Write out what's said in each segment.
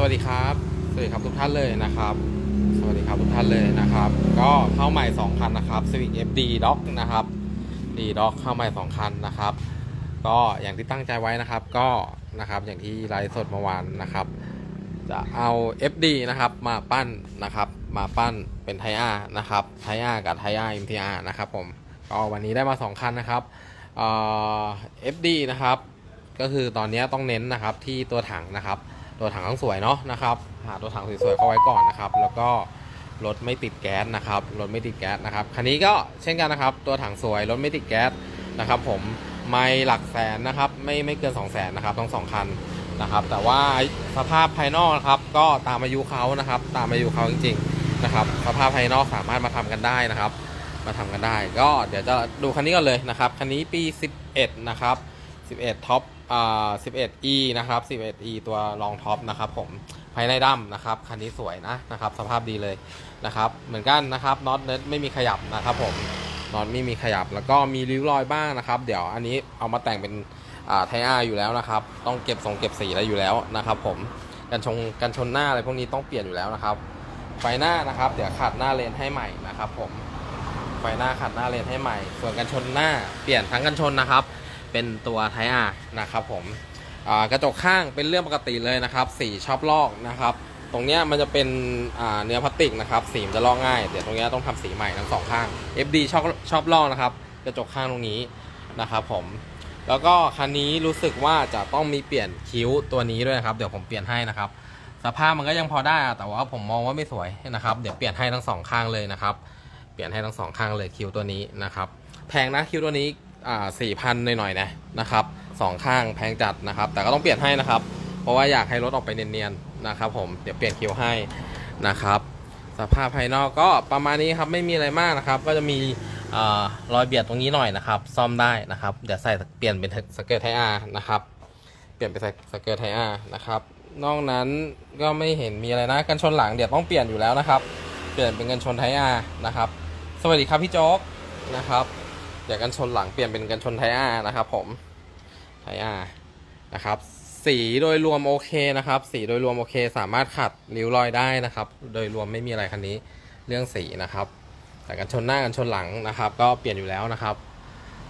สวัสดีครับ สวัสดีครับทุกท่านเลยนะครับ สวัสดีครับทุกท่านเลยนะครับ ก็เข้าใหม่2คันนะครับ Civic FD Dock นะครับ D Dock เข้าใหม่2คันนะครับ ก็อย่างที่ตั้งใจไว้นะครับ ก็นะครับอย่างที่ไลฟ์สดเมื่อวานนะครับ จะเอา FD นะครับมาปั้นนะครับ มาปั้นเป็นไทอานะครับ ไทอากับไทอา MTR นะครับผม ก็วันนี้ได้มา 2 คันนะครับเอ่อ FD นะครับ ก็คือตอนนี้ต้องเน้นนะครับที่ตัวถังนะครับ ตัวถังต้องสวยเนาะนะครับ หาตัวถังสวยๆเข้าไว้ก่อนนะครับ แล้วก็รถไม่ติดแก๊สนะครับรถไม่ติดแก๊สนะครับคันนี้ก็เช่นกันนะครับ ตัวถังสวยรถไม่ติดแก๊สนะครับ ผมไม่หลักแสนนะครับไม่ไม่เกิน2 0 0แสนนะครับทั้งสองคันนะครับ แต่ว่าสภาพภายนอกนะครับ ก็ตามอายุเขานะครับ ตามอายุเขาจริง ๆนะครับ สภาพภายนอกสามารถมาทำกันได้นะครับ มาทำกันได้ ก็เดี๋ยวจะดูคันนี้กันเลยนะครับคันนี้ปี 11 นะครับ 11ท็อป 11e นะครับ 11e ตัวรองท็อปนะครับผมภายในดำนะครับ คันนี้สวยนะนะครับ สภาพดีเลยนะครับ เหมือนกันนะครับน็อตเน็ตไม่มีขยับนะครับผมน็อตไม่มีขยับแล้วก็มีริ้วรอยบ้างนะครับ เดี๋ยวอันนี้เอามาแต่งเป็นอ่าไทอาอยู่แล้วนะครับ ต้องเก็บทรงเก็บสีอะไรอยู่แล้วนะครับ ผมกันชงกันชนหน้าอะไรพวกนี้ต้องเปลี่ยนอยู่แล้วนะครับ ไฟหน้านะครับ เดี๋ยวขัดหน้าเลนให้ใหม่นะครับ ผมไฟหน้าขัดหน้าเลนให้ใหม่ ส่วนกันชนหน้าเปลี่ยนทั้งกันชนนะครับ เป็นตัวไทอานะครับผมกระจกข้างเป็นเรื่องปกติเลยนะครับ สีชอบลอกนะครับ ตรงเนี้ยมันจะเป็นเนื้อพลาสติกนะครับ สีมันจะลอกง่าย เดี๋ยวตรงเนี้ยต้องทำสีใหม่ทั้งสองข้าง FD ชอบชอบลอกนะครับ กระจกข้างตรงนี้นะครับผม แล้วก็คันนี้รู้สึกว่าจะต้องมีเปลี่ยนคิ้วตัวนี้ด้วยนะครับ เดี๋ยวผมเปลี่ยนให้นะครับ สภาพมันก็ยังพอได้ แต่ว่าผมมองว่าไม่สวยนะครับ เดี๋ยวเปลี่ยนให้ทั้งสองข้างเลยนะครับ เปลี่ยนให้ทั้งสองข้างเลยคิ้วตัวนี้นะครับ แพงนะคิ้วตัวนี้ อ่าสี่พันหน่อยๆนะนะครับสองข้างแพงจัดนะครับ แต่ก็ต้องเปลี่ยนให้นะครับ เพราะว่าอยากให้รถออกไปเนียนๆนะครับผมเดี๋ยวเปลี่ยนคิวให้นะครับสภาพภายนอกก็ประมาณนี้ครับไม่มีอะไรมากนะครับ ก็จะมีอรอยเบียดตรงนี้หน่อยนะครับ ซ่อมได้นะครับ เดี๋ยวใส่เปลี่ยนเป็นสเกิร์ตไทอาร์นะครับเปลี่ยนเป็นสเกิร์ตไทอาร์นะครับนอกนั้นก็ไม่เห็นมีอะไรนะกันชนหลังเดี๋ยวต้องเปลี่ยนอยู่แล้วนะครับ เปลี่ยนเป็นกันชนไทอาร์นะครับ สวัสดีครับพี่โจ๊กนะครับ เดี๋ยวกันชนหลังเปลี่ยนเป็นกันชนไทอาร์นะครับ ผมไทอาร์นะครับ สีโดยรวมโอเคนะครับ สีโดยรวมโอเค สามารถขัดริ้วรอยได้นะครับ โดยรวมไม่มีอะไรคันนี้เรื่องสีนะครับ แต่กันชนหน้ากันชนหลังนะครับ ก็เปลี่ยนอยู่แล้วนะครับ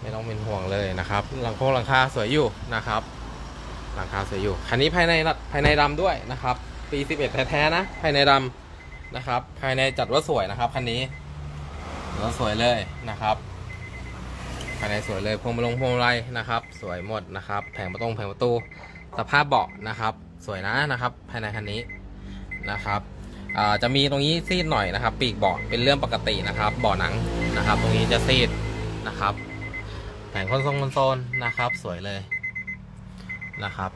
ไม่ต้องเป็นห่วงเลยนะครับ หลังโค้งหลังคาสวยอยู่นะครับ หลังคาสวยอยู่คันนี้ภายในภายในดำด้วยนะครับปี11แท้ๆนะภายในดำนะครับ ภายในจัดว่าสวยนะครับคันนี้สวยเลยนะครับ ภายในสวยเลยพวงมาลงพวงมาลัยนะครับ สวยหมดนะครับ แผงประตูแผงประตูสภาพเบาะนะครับ สวยนะนะครับ ภายในคันนี้นะครับจะมีตรงนี้ซีดหน่อยนะครับ ปีกเบาะเป็นเรื่องปกตินะครับเบาะหนังนะครับ ตรงนี้จะซีดนะครับ แผงคอนโซลคอนโซลนะครับ สวยเลยนะครับ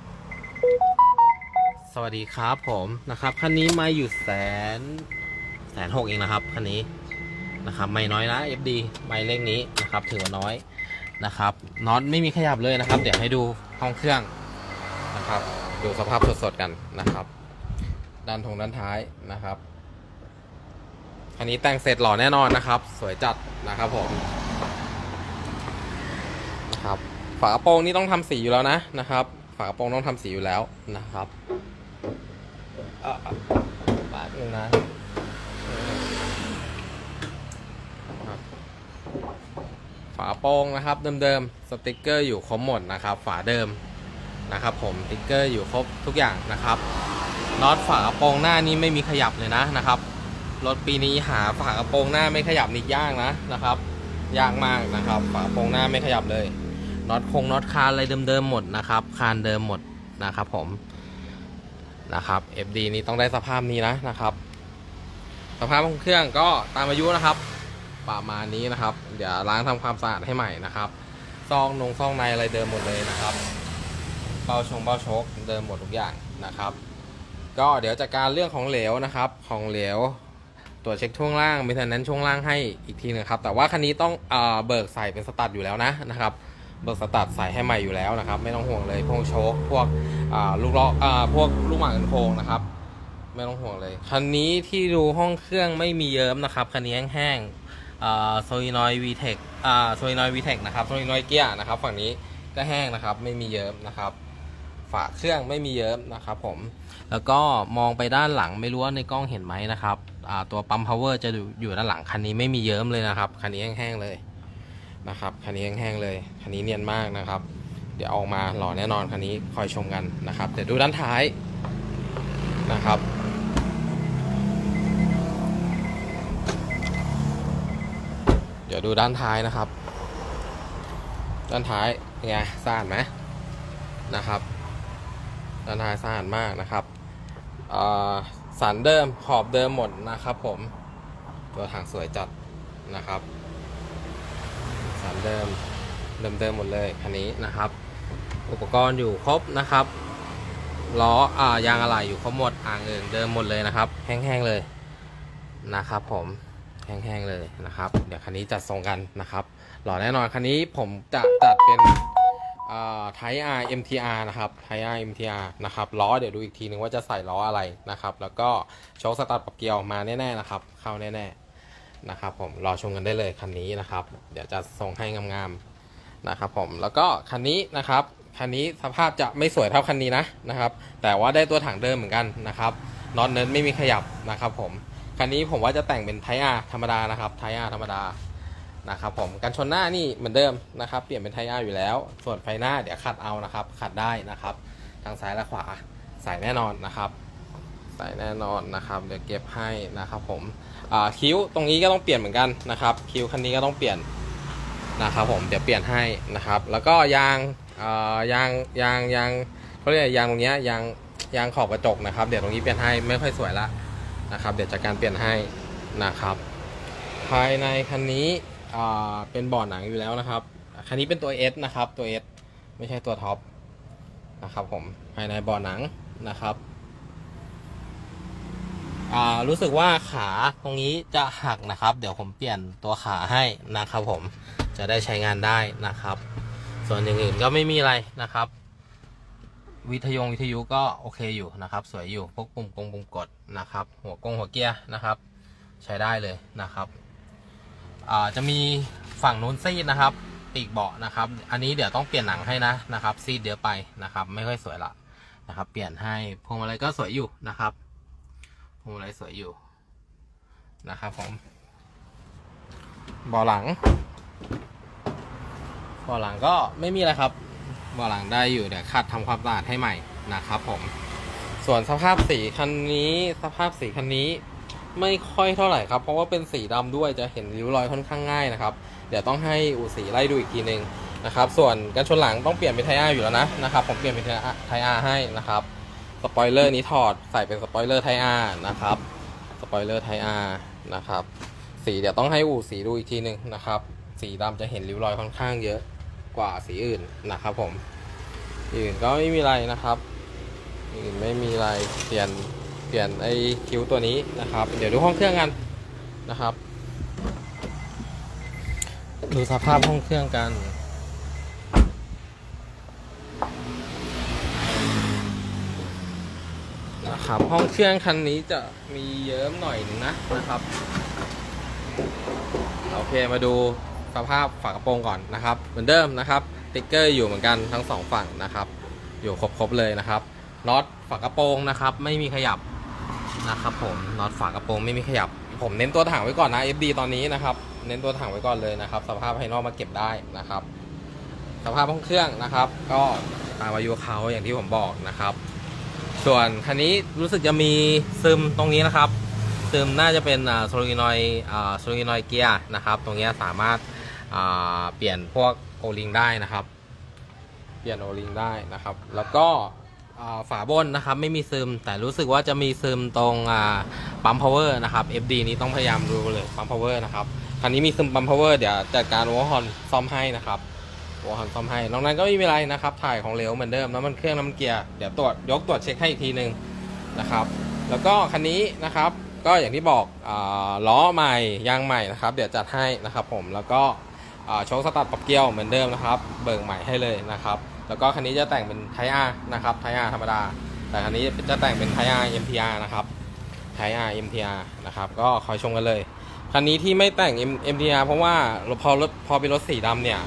สวัสดีครับผมนะครับคันนี้มาอยู่แสนแสนหกเองนะครับคันนี้ นะครับไม่น้อยนะ FD ไม่เลขนี้นะครับถือว่าน้อยนะครับน็อตไม่มีขยับเลยนะครับ เดี๋ยวให้ดูห้องเครื่องนะครับดูสภาพสดๆกันนะครับ ด้านทงด้านท้ายนะครับคันนี้แต่งเสร็จหล่อแน่นอนนะครับ สวยจัดนะครับผมนะครับฝากระโปรงนี่ต้องทำสีอยู่แล้วนะนะครับ ฝากระโปรงต้องทำสีอยู่แล้วนะครับเอ่อแป๊บนึงนะครับฝา โปรงนะครับเดิมๆสติกเกอร์อยู่ครบหมดนะครับ ฝาเดิมนะครับ ผมสติกเกอร์อยู่ครบทุกอย่างนะครับน็อตฝากระโปรงหน้านี้ไม่มีขยับเลยนะนะครับรถปีนี้หาฝากระโปรงหน้าไม่ขยับนี่ยากนะนะครับ ยากมากนะครับฝากระโปรงหน้าไม่ขยับเลยน็อตคงน็อตคานอะไรเดิมๆหมดนะครับคานเดิมหมดนะครับ ผมนะครับ FD นี้ต้องได้สภาพนี้นะนะครับ สภาพของเครื่องก็ตามอายุนะครับ ประมาณนี้นะครับ เดี๋ยวล้างทำความสะอาดให้ใหม่นะครับ ซองนงซองในอะไรเดิมหมดเลยนะครับ เบาชงเบาชกเดิมหมดทุกอย่างนะครับ ก็เดี๋ยวจัดการเรื่องของเหลวนะครับ ของเหลวตรวจเช็คช่วงล่างมีเทนนั้นช่วงล่างให้อีกทีหนึงครับ แต่ว่าคันนี้ต้องเออเบิกใส่เป็นสตัดอยู่แล้วนะนะครับเบิกสตัดใส่ให้ใหม่อยู่แล้วนะครับ ไม่ต้องห่วงเลยพวกโชคพวกอ่าลูกล้ออ่พวกลูกหมากกันโค้งนะครับ ไม่ต้องห่วงเลย คันนี้ที่ดูห้องเครื่องไม่มีเยิ้มนะครับคันนี้แห้ง โซลินอยวีเทคโซลินอยวีเทคนะครับโซลินอยเกียร์นะครับฝั่งนี้ก็แห้งนะครับไม่มีเยิ้มนะครับฝาเครื่องไม่มีเยิ้มนะครับผมแล้วก็มองไปด้านหลังไม่รู้ว่าในกล้องเห็นไหมนะครับตัวปั๊ม power จะอยู่อยู่ด้านหลังคันนี้ไม่มีเยิ้มเลยนะครับคันนี้แห้งๆเลยนะครับคันนี้แห้งๆเลยคันนี้เนียนมากนะครับ เดี๋ยวออกมาหล่อแน่นอนคันนี้คอยชมกันนะครับเดี๋ยวดูด้านท้ายนะครับ เดี๋ยวดูด้านท้ายนะครับ ด้านท้ายเนไงสะอาดไหมนะครับ ด้านท้ายสะอาดมากนะครับสันเดิมขอบเดิมหมดนะครับ ผมตัวถังสวยจัดนะครับสันเดิมเดิมเดิมหมดเลยคันนี้นะครับ อุปกรณ์อยู่ครบนะครับล้ออ่ายางอะไหล่อยู่ครบหมดอ่างเอิงเดิมหมดเลยนะครับ แห้งๆเลยนะครับผม แห้งๆเลยนะครับ เดี๋ยวคันนี้จัดทรงกันนะครับ หล่อแน่นอนคันนี้ผมจะจัดเป็นไทอาร์ MTR นะครับไทอาร์ MTR นะครับล้อเดี๋ยวดูอีกทีนึงว่าจะใส่ล้ออะไรนะครับ แล้วก็โชคสตาร์ทปรับเกียวมาแน่ๆนะครับ เข้าแน่ๆนะครับ ผมรอชมกันได้เลยคันนี้นะครับ เดี๋ยวจะส่งให้งามๆนะครับผมแล้วก็คันนี้นะครับคันนี้สภาพจะไม่สวยเท่าคันนี้นะนะครับ แต่ว่าได้ตัวถังเดิมเหมือนกันนะครับน็อตเนิร์ดไม่มีขยับนะครับผม คันนี้ผมว่าจะแต่งเป็นไทอาธรรมดานะครับไทอาธรรมดานะครับผมกันชนหน้านี่เหมือนเดิมนะครับเปลี่ยนเป็นไทอาอยู่แล้ว ส่วนไฟหน้าเดี๋ยวขัดเอานะครับขัดได้นะครับ ทางซ้ายและขวาใส่แน่นอนนะครับใส่แน่นอนนะครับเดี๋ยวเก็บให้นะครับผมคิ้วตรงนี้ก็ต้องเปลี่ยนเหมือนกันนะครับ คิ้วคันนี้ก็ต้องเปลี่ยนนะครับผมเดี๋ยวเปลี่ยนให้นะครับ แล้วก็ยางยางยางยางเขาเรียกยางตรงนี้ยางยางขอบกระจกนะครับ เดี๋ยวตรงนี้เปลี่ยนให้ไม่ค่อยสวยละ นะครับ เดี๋ยวจัดการเปลี่ยนให้นะครับ ภายในคันนี้เป็นบาะหนังอยู่แล้วนะครับ คันนี้เป็นตัว S นะครับ ตัว S ไม่ใช่ตัวท็อปนะครับผม ภายในบาะหนังนะครับรู้สึกว่าขาตรงนี้จะหักนะครับ เดี๋ยวผมเปลี่ยนตัวขาให้นะครับผม จะได้ใช้งานได้นะครับ ส่วนอย่างอื่นก็ไม่มีอะไรนะครับ วิทยุวิทยุก็โอเคอยู่นะครับ สวยอยู่พวกปุ่มกงปุ่มกดนะครับ หัวกงหัวเกียร์นะครับ ใช้ได้เลยนะครับจะมีฝั่งนู้นซีดนะครับปีกเบาะนะครับ อันนี้เดี๋ยวต้องเปลี่ยนหนังให้นะนะครับ ซีดเดี๋ยวไปนะครับ ไม่ค่อยสวยละนะครับ เปลี่ยนให้พวงมาลัยก็สวยอยู่นะครับพวงมาลัยสวยอยู่นะครับผมเบาะหลังเบาะหลังก็ไม่มีอะไรครับ เบาะหลังได้อยู่เดี๋ยวคัดทำความสะอาดให้ใหม่นะครับผม ส่วนสภาพสีคันนี้สภาพสีคันนี้ไม่ค่อยเท่าไหร่ครับ เพราะว่าเป็นสีดำด้วยจะเห็นริ้วรอยค่อนข้างง่ายนะครับ เดี๋ยวต้องให้อูสีไล่ดูอีกทีนึงนะครับ ส่วนกันชนหลังต้องเปลี่ยนเป็นไทอาอยู่แล้วนะนะครับ ผมเปลี่ยนเป็นไทอาให้นะครับสปอยเลอร์นี้ถอดใส่เป็นสปอยเลอร์ไทอานะครับสปอยเลอร์ไทอานะครับ สีเดี๋ยวต้องให้อูสีดูอีกทีนึงนะครับ สีดำจะเห็นริ้วรอยค่อนข้างเยอะ กว่าสีอื่นนะครับผมอื่นก็ไม่มีอะไรนะครับ อื่นไม่มีอะไรเปลี่ยนเปลี่ยนไอคิ้วตัวนี้นะครับ เดี๋ยวดูห้องเครื่องกันนะครับ ดูสภาพห้องเครื่องกันนะครับห้องเครื่องคันนี้จะมีเยิ้มหน่อยนึงนะนะครับ โอเคมาดู สภาพฝากระโปรงก่อนนะครับ เหมือนเดิมนะครับติ๊กเกอร์อยู่เหมือนกันทั้งสองฝั่งนะครับ อยู่ครบๆเลยนะครับน็อตฝากระโปรงนะครับ ไม่มีขยับนะครับ ผมน็อตฝากระโปรงไม่มีขยับ ผมเน้นตัวถังไว้ก่อนนะ FD ตอนนี้นะครับ เน้นตัวถังไว้ก่อนเลยนะครับ สภาพภายนอกมาเก็บได้นะครับ สภาพห้องเครื่องนะครับ ก็ตามอายุเขาอย่างที่ผมบอกนะครับ ส่วนคันนี้รู้สึกจะมีซึมตรงนี้นะครับ ซึมน่าจะเป็นโซลินอยโซลินอยเกียร์นะครับ ตรงนี้สามารถ เปลี่ยนพวกโอลิงได้นะครับ เปลี่ยนโอลิงได้นะครับ แล้วก็ฝาบนนะครับไม่มีซึม แต่รู้สึกว่าจะมีซึมตรงปั๊มพาวเวอร์นะครับ FD นี้ต้องพยายามดูเลยปั๊มพาวเวอร์นะครับคันนี้มีซึมปั๊มพาวเวอร์เดี๋ยวจัดการวอลฮอนซ่อมให้นะครับวอลฮอนซ่อมให้นอกนั้นก็ไม่มีอะไรนะครับ ถ่ายของเหลวเหมือนเดิมน้ำมันเครื่องน้ำมันเกียร์เดี๋ยวตรวจยกตรวจเช็คให้อีกทีหนึ่งนะครับ แล้วก็คันนี้นะครับก็อย่างที่บอกอล้อใหม่ยางใหม่นะครับ เดี๋ยวจัดให้นะครับผมแล้วก็ โชคสตาร์ทปรับเกียวเหมือนเดิมนะครับ เบิกใหม่ให้เลยนะครับ แล้วก็คันนี้จะแต่งเป็นไทอานะครับไทอาธรรมดา แต่คันนี้จะแต่งเป็นไทอา MTR นะครับไทอา MTR นะครับ ก็คอยชมกันเลย คันนี้ที่ไม่แต่ง M- MTR เพราะว่าพอรถพอเป็นรถสีดำเนี่ย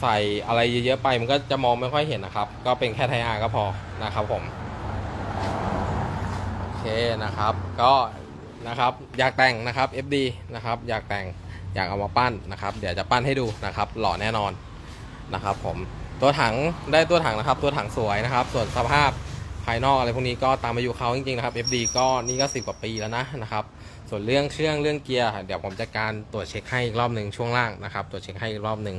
ใส่อะไรเยอะๆไปมันก็จะมองไม่ค่อยเห็นนะครับ ก็เป็นแค่ไทอาร์ก็พอนะครับผมโอเคนะครับ ก็นะครับอยากแต่งนะครับ FD นะครับอยากแต่ง อยากเอามาปั้นนะครับ เดี๋ยวจะปั้นให้ดูนะครับ หล่อแน่นอนนะครับ ผมตัวถังได้ตัวถังนะครับ ตัวถังสวยนะครับ ส่วนสภาพภายนอกอะไรพวกนี้ก็ตามอายุเขาจริงๆนะครับ FD ก็นี่ก็สิบกว่าปีแล้วนะนะครับ ส่วนเรื่องเครื่องเรื่องเกียร์เดี๋ยวผมจะการตรวจเช็คให้อีกรอบหนึ่งช่วงล่างนะครับ ตรวจเช็คให้อีกรอบหนึ่ง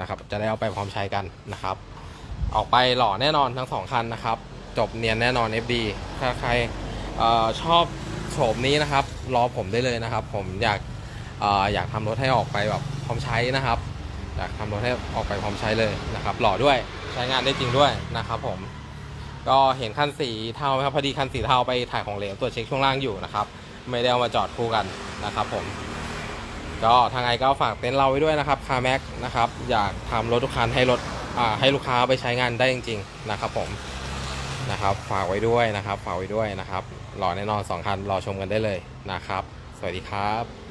นะครับ จะได้เอาไปพร้อมใช้กันนะครับ ออกไปหล่อแน่นอนทั้งสองคันนะครับ จบเนียนแน่นอน FD ถ้าใครออชอบโฉมนี้นะครับ รอผมได้เลยนะครับ ผมอยาก อยากทำรถให้ออกไปแบบพร้อมใช้นะครับ อยากทำรถให้ออกไปพร้อมใช้เลยนะครับ หล่อด้วยใช้งานได้จริงด้วยนะครับผมก็เห็นคันสีเทาไหมครับพอดีคันสีเทาไปถ่ายของเหลวตรวจเช็คช่วงล่างอยู่นะครับ ไม่ได้เอามาจอดคู่กันนะครับผมก็ทางไงก็ฝากเต็นท์เราไว้ด้วยนะครับคาแม็กนะครับอยากทำรถทุกคันให้รถให้ลูกค้าไปใช้งานได้จริง ๆ นะครับผมนะครับฝากไว้ด้วยนะครับฝากไว้ด้วยนะครับรอแน่นอนสองคันรอชมกันได้เลยนะครับ สวัสดีครับ